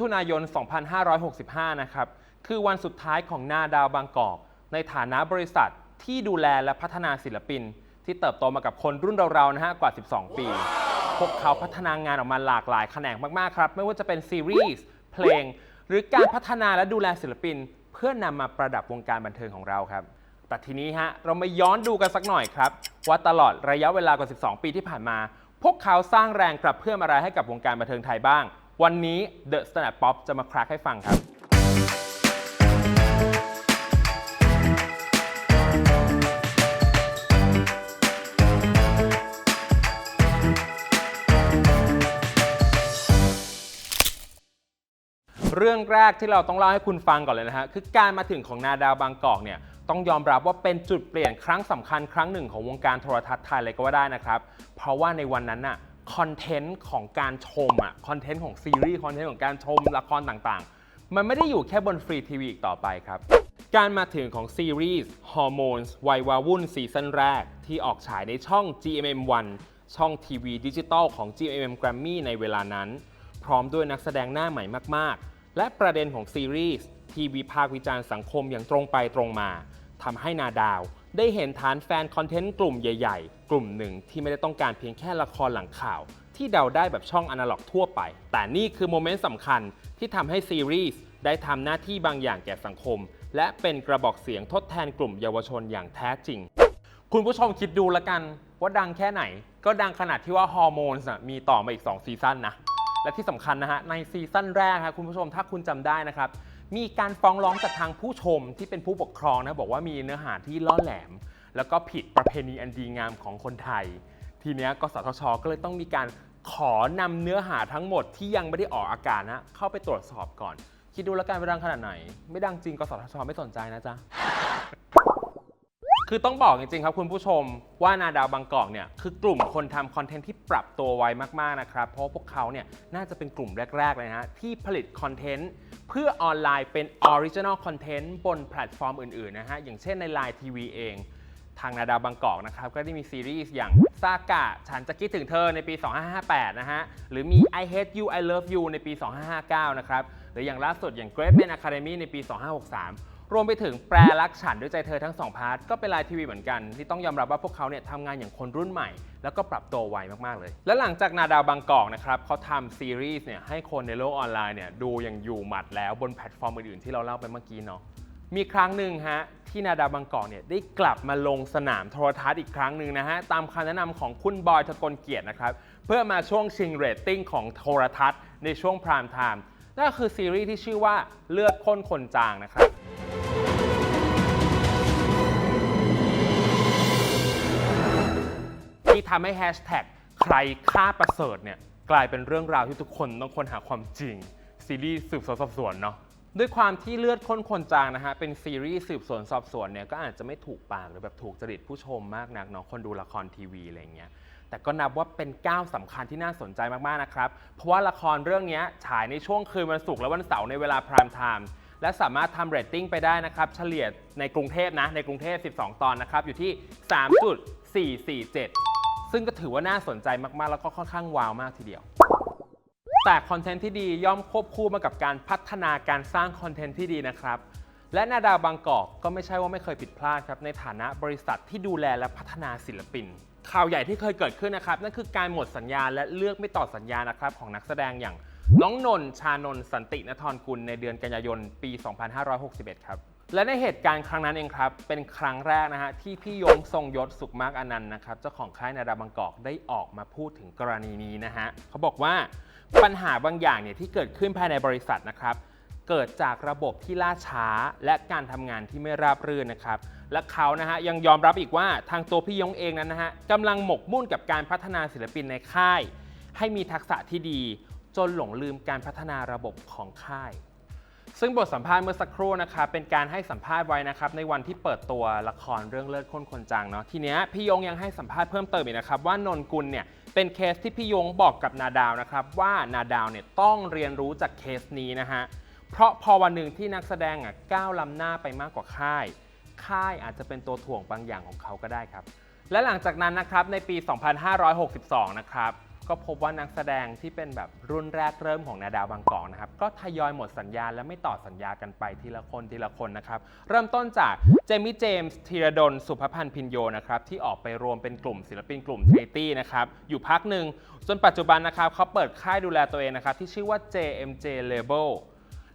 ถุนายน 2565 นะครับ คือวันสุดท้ายของนาดาวบางกอก ในฐานะบริษัทที่ดูแลและพัฒนาศิลปิน ที่เติบโตมากับคนรุ่นเราๆนะฮะกว่า 12 ปี พวกเขาพัฒนางานออกมาหลากหลายแขนงมากๆครับ ไม่ว่าจะเป็นซีรีส์ เพลง หรือการพัฒนาและดูแลศิลปิน เพื่อนำมาประดับวงการบันเทิงของเราครับ แต่ทีนี้ฮะเรามาย้อนดูกันสักหน่อยครับ ว่าตลอดระยะเวลากว่า 12 ปีที่ผ่านมา พวกเขาสร้างแรงกระเพื่อมอะไรให้กับวงการบันเทิงไทยบ้าง วันนี้ The Standard Pop จะมาครากให้ฟังครับ เรื่องแรกที่เราต้องเล่าให้คุณฟังก่อนเลยนะฮะ คือการมาถึงของนาดาวบางกอกเนี่ยต้องยอมรับว่าเป็นจุดเปลี่ยนครั้งสำคัญครั้งหนึ่งของวงการโทรทัศน์ไทยเลยก็ว่าได้นะครับ เพราะว่าในวันนั้นน่ะ คอนเทนต์ของการชมอะคอนเทนต์ของซีรีส์คอนเทนต์ของการชมละครต่างๆ มันไม่ได้อยู่แค่บนฟรีทีวีอีกต่อไปครับ การมาถึงของซีรีส์ Hormones วัยวาวุ่นซีซั่นแรก ที่ออกฉายในช่อง GMM1 ช่องทีวีดิจิตอลของ GMM Grammy ในเวลานั้น พร้อมด้วยนักแสดงหน้าใหม่มากๆ และประเด็นของซีรีส์ที่วิพากษ์วิจารณ์สังคมอย่างตรงไปตรงมาทำให้นาดาว ได้เห็นฐานแฟนคอนเทนต์กลุ่มใหญ่ ๆ กลุ่มหนึ่งที่ไม่ได้ต้องการเพียงแค่ละครหลังข่าว ที่เดาได้แบบช่องอนาล็อกทั่วไป แต่นี่คือโมเมนต์สำคัญที่ทำให้ซีรีส์ได้ทำหน้าที่บางอย่างแก่สังคม และเป็นกระบอกเสียงทดแทนกลุ่มเยาวชนอย่างแท้จริง คุณผู้ชมคิดดูแล้วกัน ว่าดังแค่ไหน ก็ดังขนาดที่ว่าฮอร์โมนส์มีต่อมาอีก 2 ซีซั่นนะและที่สำคัญนะฮะในซีซั่นแรกครคุณผู้ชมถ้าคุณจำได้นะครับ มีการฟ้องร้องจากทางผู้ชมที่เป็นผู้ปกครองนะบอกว่ามีเนื้อหาที่ล่อแหลม แล้วก็ผิดประเพณีอันดีงามของคนไทย ทีเนี้ยกสทช ก็เลยต้องมีการขอนำเนื้อหาทั้งหมดที่ยังไม่ได้ออกอากาศนะเข้าไปตรวจสอบก่อน คิดดูแล้วกันว่ดังขนาดไหน ไม่ดังจริงกสทช ไม่สนใจนะจ๊ะ คือต้องบอกจริงๆครับคุณผู้ชมว่านาดาวบางกอกเนี่ยคือกลุ่มคนทำคอนเทนต์ที่ปรับตัวไวมากๆนะครับ เพราะพวกเขาเนี่ยน่าจะเป็นกลุ่มแรก ๆ เลยนะฮะที่ผลิตคอนเทนต์เพื่อออนไลน์เป็นออริจิน l ลคอนเทนต์บนแพลตฟอร์มอื่นๆนะฮะอย่างเช่นใน Line TV เอง ทางนาดาวบางกอกนะครับก็ได้มีซีรีส์อย่างซากะฉันจะคิดถึงเธอในปี 2558 นะฮะ หรือมี I Hate You I Love You ในปี 2559 นะครับ หรืออย่างล่าสุดอย่าง Great Men Academy ในปี 2563 รวมไปถึงแปรรักฉันด้วยใจเธอทั้งสองพาร์ทก็เป็นไลน์ทีวีเหมือนกัน ที่ต้องยอมรับว่าพวกเขาเนี่ยทำงานอย่างคนรุ่นใหม่ แล้วก็ปรับตัวไวมาก ๆ เลย และหลังจากนาดาวบางกอกนะครับเขาทำซีรีส์เนี่ยให้คนในโลกออนไลน์เนี่ยดูอย่างอยู่หมัดแล้วบนแพลตฟอร์มอื่นๆที่เราเล่าไปเมื่อกี้เนาะมีครั้งหนึ่งฮะที่นาดาบางกอกเนี่ยได้กลับมาลงสนามโทรทัศน์อีกครั้งหนึ่งนะฮะตามคำแนะนำของคุณบอยทะกลเกียรตินะครับเพื่อมาช่วงชิงเรตติ้งของโทรทัศน์ในช่วงพรามไทม์นั่นก็คือซีรีส์ที่ชื่อว่าเลือดข้นคนจางนะครับ ทำให้แฮชแท็กใครฆ่าประเสริฐเนี่ยกลายเป็นเรื่องราวที่ทุกคนต้องค้นหาความจริง ซีรีส์สืบสวนสอบสวนเนาะด้วยความที่เลือดข้นคนจางนะฮะ เป็นซีรีส์สืบสวนสอบสวนเนี่ยก็อาจจะไม่ถูกปากหรือแบบถูกจริตผู้ชมมากนักเนาะคนดูละครทีวีอะไรเงี้ยแต่ก็นับว่าเป็นก้าวสำคัญที่น่าสนใจมากๆนะครับ เพราะว่าละครเรื่องนี้ฉายในช่วงคืนวันศุกร์และวันเสาร์ในเวลาพรามไทม์และสามารถทำเรตติ้งไปได้นะครับ เฉลี่ยในกรุงเทพนะ ในกรุงเทพ 12 ตอนนะครับ อยู่ที่ 3.447 ซึ่งก็ถือว่าน่าสนใจมากๆ แล้วก็ค่อนข้างว้าวมากทีเดียว แต่คอนเทนต์ที่ดีย่อมควบคู่มากับการพัฒนาการสร้างคอนเทนต์ที่ดีนะครับ และนาดาวบางกอกก็ไม่ใช่ว่าไม่เคยผิดพลาดครับ ในฐานะบริษัทที่ดูแลและพัฒนาศิลปิน ข่าวใหญ่ที่เคยเกิดขึ้นนะครับ นั่นคือการหมดสัญญาและเลือกไม่ต่อสัญญานะครับของนักแสดงอย่างน้องนนท์ชานนท์สันตินทรกุลในเดือนกันยายนปี 2561 ครับ และในเหตุการณ์ครั้งนั้นเองครับ เป็นครั้งแรกนะฮะที่พี่ยงทรงยศสุขมากอนันต์นะครับเจ้าของค่ายนาดาบางกอกได้ออกมาพูดถึงกรณีนี้นะฮะเขาบอกว่าปัญหาบางอย่างเนี่ยที่เกิดขึ้นภายในบริษัทนะครับ เกิดจากระบบที่ล่าช้า และการทำงานที่ไม่ราบรื่นนะครับ และเขานะฮะยังยอมรับอีกว่าทางตัวพี่ยงเองนั้นนะฮะกำลังหมกมุ่นกับการพัฒนาศิลปินในค่าย ให้มีทักษะที่ดี จนหลงลืมการพัฒนาระบบของค่าย ซึ่งบทสัมภาษณ์เมื่อสักครู่นะครับเป็นการให้สัมภาษณ์ไว้นะครับในวันที่เปิดตัวละครเรื่องเลือดข้นคนจางเนาะทีเนี้ยพี่ยงยังให้สัมภาษณ์เพิ่มเติมอีกนะครับว่านนกุลเนี่ยเป็นเคสที่พี่ยงบอกกับนาดาวนะครับว่านาดาวเนี่ยต้องเรียนรู้จากเคสนี้นะฮะเพราะพอวันหนึ่งที่นักแสดงอะก้าวล้ำหน้าไปมากกว่าค่าย ค่ายอาจจะเป็นตัวถ่วงบางอย่างของเขาก็ได้ครับและหลังจากนั้นนะครับในปี 2562 นะครับ ก็พบว่านักแสดงที่เป็นแบบรุ่นแรกเริ่มของนาดาวบางกอกนะครับก็ทยอยหมดสัญญาและไม่ต่อสัญญากันไปทีละคนทีละคนนะครับเริ่มต้นจากเจมี่เจมส์ธีรดลสุภพันธ์พินโยนะครับที่ออกไปรวมเป็นกลุ่มศิลปินกลุ่มเทตี้นะครับอยู่พักหนึ่งจนปัจจุบันนะครับเขาเปิดค่ายดูแลตัวเองนะครับที่ชื่อว่า JMJ Label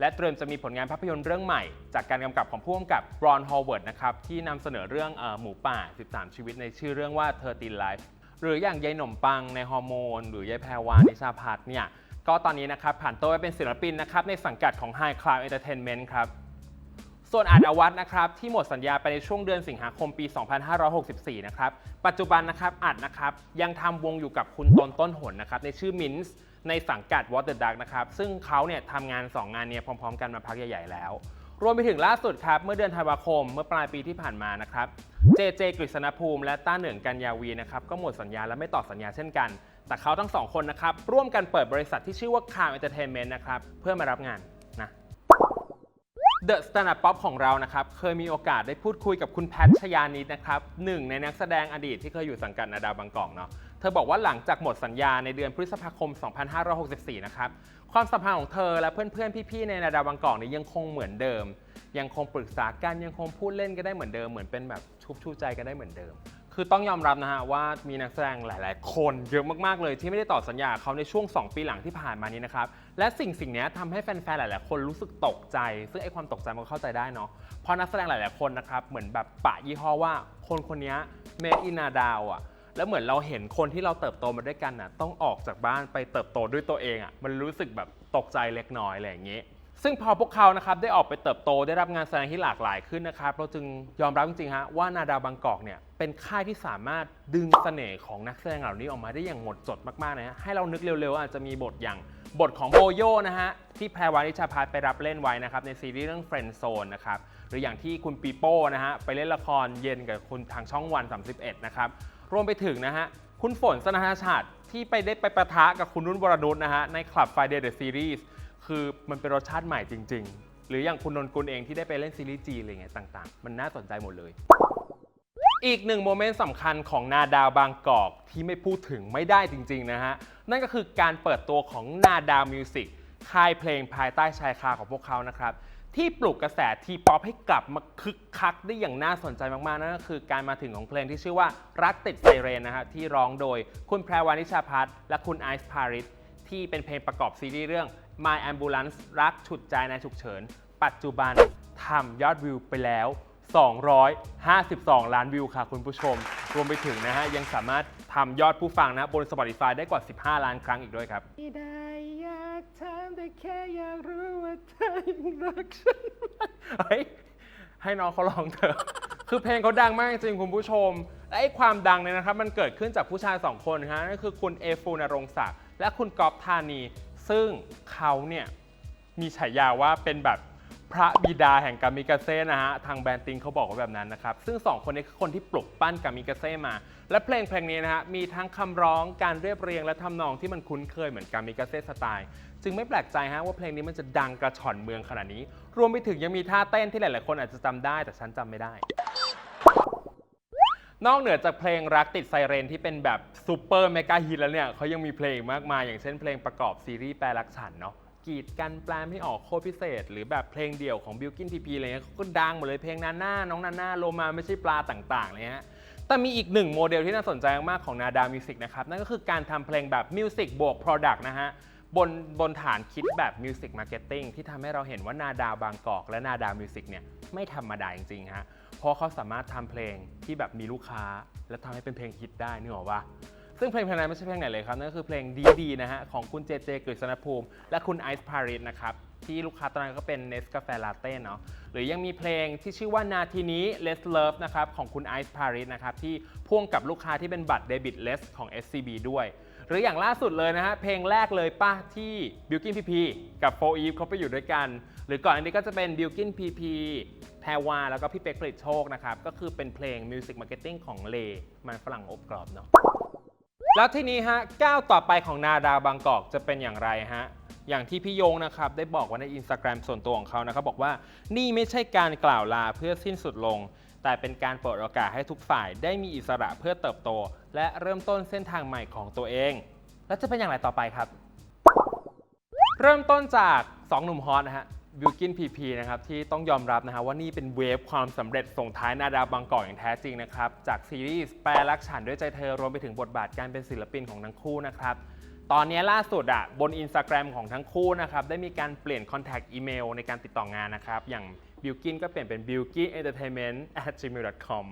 และเตรียมจะมีผลงานภาพยนตร์เรื่องใหม่ จากการกำกับของผู้กำกับบรอนฮอลเวิร์ดนะครับที่นำเสนอเรื่องอหมูป่า 13 ชีวิตในชื่อเรื่องว่า 13 Life หรืออย่างยายหนมปังในฮอร์โมน หรือยายแพรวานิชาพัฒน์เนี่ยก็ตอนนี้นะครับผ่านตัวไปเป็นศิลปินนะครับในสังกัดของ High Cloud Entertainment ครับส่วนอาจอวัตนะครับที่หมดสัญญาไปในช่วงเดือนสิงหาคมปี 2564 นะครับปัจจุบันนะครับอัดนะครับยังทำวงอยู่กับคุณตนต้นหนนะครับในชื่อมินส์ในสังกัด What the Duck นะครับซึ่งเขาเนี่ยทำงาน 2 งานเนี้พร้อม ๆ กันมาพักใหญ่ ๆ แล้ว รวมไปถึงล่าสุดครับ เมื่อเดือนธันวาคมเมื่อปลายปีที่ผ่านมานะครับเจเจกฤษณภูมิและต้าเหนิงกันยาวีนะครับก็หมดสัญญาและไม่ต่อสัญญาเช่นกัน แต่เขาทั้งสองคนนะครับร่วมกันเปิดบริษัทที่ชื่อว่า Calm Entertainment นะครับเพื่อมารับงานนะ The Stand Up Pop ของเรานะครับเคยมีโอกาสได้พูดคุยกับคุณแพทชยานิดนะครับหนึ่งในนักแสดงอดีตที่เคยอยู่สังกัดนาดาวบางกอกเนาะ เธอบอกว่าหลังจากหมดสัญญาในเดือนพฤษภาคม 2564 นะครับ ความสัมพันธ์ของเธอและเพื่อนๆ พี่ๆ ในนาดาวบางกอกนี่ยังคงเหมือนเดิม ยังคงปรึกษากันยังคงพูดเล่นกันได้เหมือนเดิมเหมือนเป็นแบบชุบชูใจกันได้เหมือนเดิม คือต้องยอมรับนะฮะว่ามีนักแสดงหลาย ๆ คนเยอะมากๆเลยที่ไม่ได้ต่อสัญญาเขาในช่วง 2 ปีหลังที่ผ่านมานี้นะครับและสิ่งสิ่งนี้ทำให้แฟนๆ หลาย ๆ คนรู้สึกตกใจ ซึ่งไอ้ความตกใจมันเข้าใจได้เนาะเพราะนักแสดงหลาย ๆ คนนะครับเหมือนแบบปะยี่ห้อว่าคนคนนี้เมดอินาดาวอะ แล้วเหมือนเราเห็นคนที่เราเติบโตมาด้วยกันน่ะต้องออกจากบ้านไปเติบโตด้วยตัวเองอะมันรู้สึกแบบตกใจเล็กน้อยอะไรอย่างนี้ซึ่งพอพวกเขานะครับได้ออกไปเติบโตได้รับงานแสดงที่หลากหลายขึ้นนะครับเราจึงยอมรับจริงๆฮะว่านาดาวบางกอกเนี่ยเป็นค่ายที่สามารถดึงเสน่ห์ของนักแสดงเหล่านี้ออกมาได้อย่างหมดจดมากๆนะฮะให้เรานึกเร็วๆ อาจจะมีบทอย่างบทของโบโยนะฮะที่แพรวานิชาพัฒไปรับเล่นไว้นะครับในซีรีส์เรื่อง Friend Zone นะครับหรืออย่างที่คุณปีโป้นะฮะไปเล่นละครเย็นกับคุณทางช่องวัน 31 นะครับ รวมไปถึงนะฮะ คุณฝนสนาชาติที่ไปได้ไปประทะกับคุณนุ่นวรนุชนะฮะ ในคลับ Friday the Series คือมันเป็นรสชาติใหม่จริง ๆ หรืออย่างคุณนนกุลเองที่ได้ไปเล่นซีรีส์จีนอะไรเงี้ยต่างๆ มันน่าสนใจหมดเลย อีกหนึ่งโมเมนต์สำคัญของนาดาวบางกอกที่ไม่พูดถึงไม่ได้จริง ๆ นะฮะ นั่นก็คือการเปิดตัวของนาดาวมิวสิก ค่ายเพลงภายใต้ชายคาของพวกเขานะครับ ที่ปลุกกระแสทีป๊อปให้กลับมาคึกคักได้อย่างน่าสนใจมากๆ นั่นก็คือการมาถึงของเพลงที่ชื่อว่ารักติดไซเรนนะฮะที่ร้องโดยคุณแพรวานิชาพัฒน์และคุณไอซ์พาริสที่เป็นเพลงประกอบซีรีส์เรื่อง My Ambulance รักฉุดใจในฉุกเฉิน ปัจจุบันทำยอดวิวไปแล้ว 252 ล้านวิวค่ะคุณผู้ชม รวมไปถึงนะฮะยังสามารถ ทำยอดผู้ฟังนะบน Spotify ได้กว่า 15 ล้านครั้งอีกด้วยครับ ไม่ได้อยากถามแต่แค่อยากรู้ว่าเธอยังรักฉันไหม เฮ้ย ให้น้องเขาลองเถอะ คือเพลงเขาดังมากจริงๆคุณผู้ชม และไอ้ความดังเนี่ยนะครับ มันเกิดขึ้นจากผู้ชายสองคนฮะนั่นคือคุณเอฟูนรงศักดิ์และคุณก๊อฟธานี ซึ่งเขาเนี่ยมีฉายาว่าเป็นแบบ พระบิดาแห่งกามิกาเซ่นะฮะ ทางแบรนด์ติงเขาบอกว่าแบบนั้นนะครับ ซึ่งสองคนนี้คือคนที่ปลุกปั้นกามิกาเซ่มา และเพลงเพลงนี้นะฮะ มีทั้งคำร้องการเรียบเรียงและทำนองที่มันคุ้นเคยเหมือนกามิกาเซ่สไตล์จึงไม่แปลกใจฮะว่าเพลงนี้มันจะดังกระฉ่อนเมืองขนาดนี้ รวมไปถึงยังมีท่าเต้นที่หลายๆ คนอาจจะจำได้แต่ฉันจำไม่ได้นอกเหนือจากเพลงรักติดไซเรนที่เป็นแบบซูเปอร์เมกาฮิตแล้วเนี่ยเขายังมีเพลงมากมายอย่างเช่นเพลงประกอบซีรีส์แปลรักฉันเนาะ กีดกันแปลไม่ออกโคพิเศษ หรือแบบเพลงเดี่ยวของบิลกินพีพีอะไรเงี้ยเขาก็ดังหมดเลยเพลงนาน่าน้องนาน่าโลมาไม่ใช่ปลาต่างๆเลยฮะแต่มีอีกหนึ่งโมเดลที่น่าสนใจมากของนาดามิวสิกนะครับนั่นก็คือการทำเพลงแบบมิวสิกบวก Product นะฮะบนบนฐานคิดแบบมิวสิกมาร์เก็ตติ้งที่ทำให้เราเห็นว่านาดาวบางกอกและนาดาวมิวสิกเนี่ยไม่ธรรมดาจริงๆฮะเพราะเขาสามารถทำเพลงที่แบบมีลูกค้า และทำให้เป็นเพลงฮิตได้นึกออกปะ ซึ่งเพลงเพลงนั้นไม่ใช่เพลงไหนเลยครับนั่นก็คือเพลงดีๆนะฮะของคุณเจเจกฤษณภูมิ และคุณไอซ์พาริสนะครับที่ลูกค้าตอนนั้นก็เป็นเนสกาแฟลาเต้เนาะหรือยังมีเพลงที่ชื่อว่านาทีนี้ Let's Love นะครับของคุณไอซ์พาริสนะครับที่พ่วงกับลูกค้าที่เป็นบัตรเดบิตเลสของ SCB ด้วย หรืออย่างล่าสุดเลยนะฮะเพลงแรกเลยป้าที่บิลกินพีพีกับโฟอีฟเขาไปอยู่ด้วยกัน หรือก่อนอันนี้ก็จะเป็นบิลกินพีพีแพรวาแล้วก็พี่เป๊กผลิตโชคนะครับก็คือเป็นเพลงมิวสิกมาร์เก็ตติ้งของเลมันฝรั่งอบกรอบเนาะ แล้วทีนี้ฮะก้าวต่อไปของนาดาวบางกอกจะเป็นอย่างไรฮะอย่างที่พี่โยงนะครับได้บอกไว้ในอินสตาแกรมส่วนตัวของเขานะครับบอกว่านี่ไม่ใช่การกล่าวลาเพื่อสิ้นสุดลง แต่เป็นการเปิดโอกาสให้ทุกฝ่ายได้มีอิสระเพื่อเติบโต และเริ่มต้นเส้นทางใหม่ของตัวเอง แล้วจะเป็นอย่างไรต่อไปครับ เริ่มต้นจาก 2 หนุ่มฮอตนะฮะ บิวกินพีพีนะครับที่ต้องยอมรับนะฮะว่านี่เป็นเวฟความสำเร็จส่งท้ายนาดาวบางกอกอย่างแท้จริงนะครับ จากซีรีส์แปลรักฉันด้วยใจเธอรวมไปถึงบทบาทการเป็นศิลปินของทั้งคู่นะครับ ตอนนี้ล่าสุดอะบนอินสตาแกรมของทั้งคู่นะครับได้มีการเปลี่ยนคอนแทคอีเมลในการติดต่องานนะครับ อย่างบิวกินก็เปลี่ยนเป็น b i l k i n entertainment at gmail com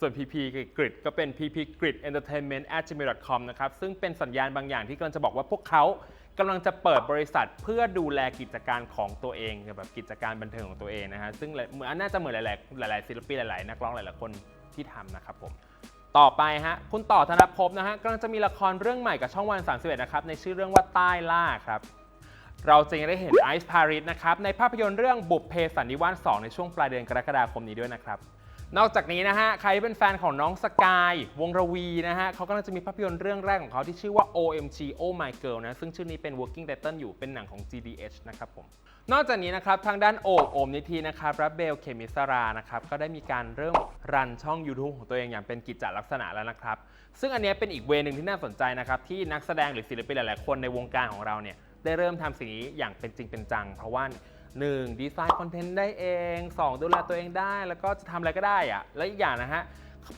ส่วน PP กริดก็เป็น PP grid entertainment at gmail com นะครับซึ่งเป็นสัญญาณบางอย่างที่กำลังจะบอกว่าพวกเขา กำลังจะเปิดบริษัทเพื่อดูแลกิจการของตัวเองแบบกิจการบันเทิงของตัวเองนะฮะซึ่งเหมือนน่าจะเหมือนหลายๆหลาย ๆ ศิลปินหลาย ๆ นักร้องหลาย ๆ คนที่ทำนะครับผมต่อไปฮะคุณต่อธนภพนะฮะกำลังจะมีละครเรื่องใหม่กับช่องวัน 31 นะครับ ในชื่อเรื่องว่าใต้ล่าครับ เราจะยังได้เห็นไอซ์พาริสนะครับ ในภาพยนตร์เรื่องบุพเพสันนิวาส2ในช่วงปลายเดือนกรกฎาคมนี้ด้วยนะครับ นอกจากนี้นะฮะ ใครเป็นแฟนของน้องสกาย วงระวีนะฮะเขากำลังจะมีภาพยนตร์เรื่องแรกของเขาที่ชื่อว่า OMG Oh My Girl นะ ซึ่งชื่อนี้เป็น working title อยู่เป็นหนังของ GDH นะครับผม นอกจากนี้นะครับ ทางด้านโอบโอมนิธินะครับและเบลเคมิสรานะครับ ก็ได้มีการเริ่มรันช่อง YouTube ของตัวเองอย่างเป็นกิจจลักษณะแล้วนะครับ ซึ่งอันนี้เป็นอีกเวย์หนึ่งที่น่าสนใจนะครับที่นักแสดงหรือศิลปินหลาย ๆ คนในวงการของเราเนี่ยได้เริ่มทำสิ่งนี้อย่างเป็นจริงเป็นจัง เพราะว่า 1. ดีไซน์คอนเทนต์ได้เอง 2. ดูแลตัวเองได้ แล้วก็จะทำอะไรก็ได้อะและอีกอย่างนะฮะ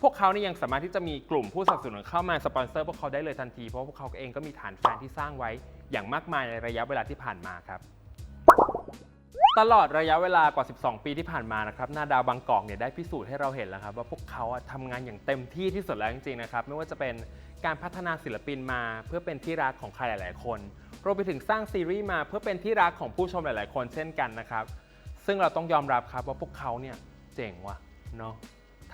พวกเขานี่ยังสามารถที่จะมีกลุ่มผู้สนับสนุนเข้ามาสปอนเซอร์พวกเขาได้เลยทันที เพราะว่าพวกเขาเองก็มีฐานแฟนที่สร้างไว้อย่างมากมายในระยะเวลาที่ผ่านมาครับ ตลอดระยะเวลากว่า 12 ปีที่ผ่านมานะครับหน้าดาวบางกอกเนี่ยได้พิสูจน์ให้เราเห็นแล้วครับว่าพวกเขาอะทำงานอย่างเต็มที่ที่สุดแล้วจริงๆนะครับไม่ว่าจะเป็นการพัฒนาศิลปินมาเพื่อเป็นที่รักของใครหลาย ๆ คน รวมไปถึงสร้างซีรีส์มาเพื่อเป็นที่รักของผู้ชมหลาย ๆ คนเช่นกันนะครับ ซึ่งเราต้องยอมรับครับว่าพวกเขาเนี่ยเจ๋งว่ะเนาะ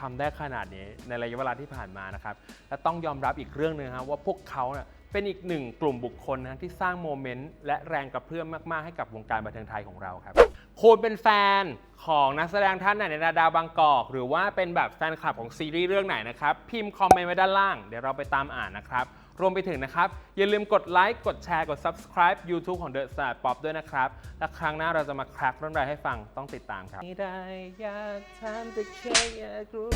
ทำได้ขนาดนี้ในระยะเวลาที่ผ่านมานะครับ และต้องยอมรับอีกเรื่องหนึ่งครับว่าพวกเขาเนี่ยเป็นอีกหนึ่งกลุ่มบุคคลนะที่สร้างโมเมนต์และแรงกระเพื่อมมาก ๆ ให้กับวงการบันเทิงไทยของเราครับคุณเป็นแฟนของนักแสดงท่านไหนในนาดาวบางกอก หรือว่าเป็นแบบแฟนคลับของซีรีส์เรื่องไหนนะครับ พิมพ์คอมเมนต์ไว้ด้านล่าง เดี๋ยวเราไปตามอ่านนะครับ รวมไปถึงนะครับ อย่าลืมกดไลค์กดแชร์กด subscribe YouTube ของ The Star Pop ด้วยนะครับ และครั้งหน้าเราจะมาครากเรื่องราวให้ฟังต้องติดตามครับไม่ได้อยากถามแต่แค่อยากรู้